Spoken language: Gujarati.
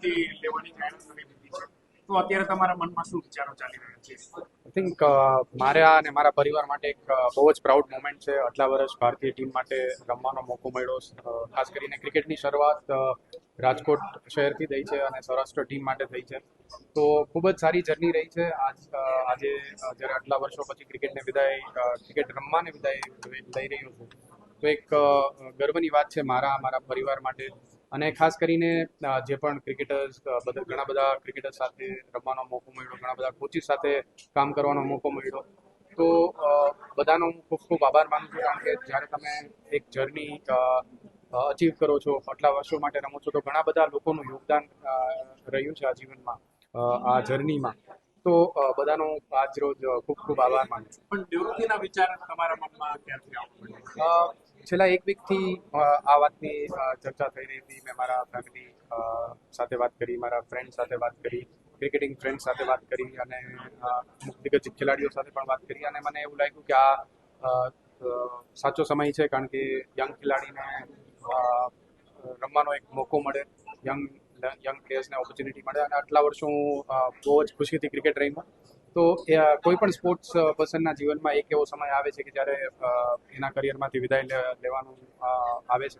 તરફથી લેવાની જાહેરાત કરી દીધી છે. તો અત્યારે તમારા મનમાં શું વિચારો ચાલી રહ્યા છે? આઈ થિંક મારા અને મારા પરિવાર માટે એક બહુ જ પ્રાઉડ મોમેન્ટ છે. આટલા વર્ષ ભારતીય ટીમ માટે રમવાનો મોકો મળ્યો. ખાસ કરીને ક્રિકેટની શરૂઆત રાજકોટ શહેરથી થઈ છે અને સૌરાષ્ટ્ર ટીમ માટે થઈ છે. તો ખૂબ જ સારી જર્ની રહી છે. આજ આજે જ્યારે આટલા વર્ષો પછી ક્રિકેટને વિદાય ક્રિકેટ રમવાને વિદાય લઈ રહ્યો છું. તો એક ગર્વની વાત છે મારા મારા પરિવાર માટે. અને ખાસ કરીને જે પણ ક્રિકેટર્સ બધા ઘણા બધા ક્રિકેટર સાથે રમવાનો મોકો મળ્યો ઘણા બધા કોચિસ સાથે કામ કરવાનો મોકો મળ્યો. તો બધાનો હું ખૂબ ખૂબ આભાર માનું છું કારણ કે જ્યારે તમે એક જર્ની અચીવ કરો છો આટલા વર્ષો માટે રમો છો તો ઘણા બધા લોકોનું યોગદાન રહ્યું છે આ જીવનમાં આ જર્નીમાં તો બધાનો આજ રોજ ખૂબ ખૂબ આભાર માનું છું. પણ નિવૃત્તિના વિચાર તમારા મનમાં ક્યાંથી આવવા છેલ્લા એક વીકથી આ વાતની ચર્ચા થઈ રહી હતી. મેં મારા ફેમિલી સાથે વાત કરી, મારા ફ્રેન્ડ સાથે વાત કરી ક્રિકેટિંગ ફ્રેન્ડ સાથે વાત કરી અને વ્યક્તિગત ખેલાડીઓ સાથે પણ વાત કરી અને મને એવું લાગ્યું કે આ સાચો સમય છે કારણ કે યંગ ખેલાડીને રમવાનો એક મોકો મળે યંગ યંગ પ્લેયર્સને ઓપોર્ચ્યુનિટી મળે અને આટલા વર્ષો હું બહુ જ ખુશીથી ક્રિકેટ રમ્યો. તો કોઈ પણ સ્પોર્ટ્સ પર્સનના જીવનમાં એક એવો સમય આવે છે કે જ્યારે એના કરિયરમાંથી વિદાય લેવાનું આવે છે?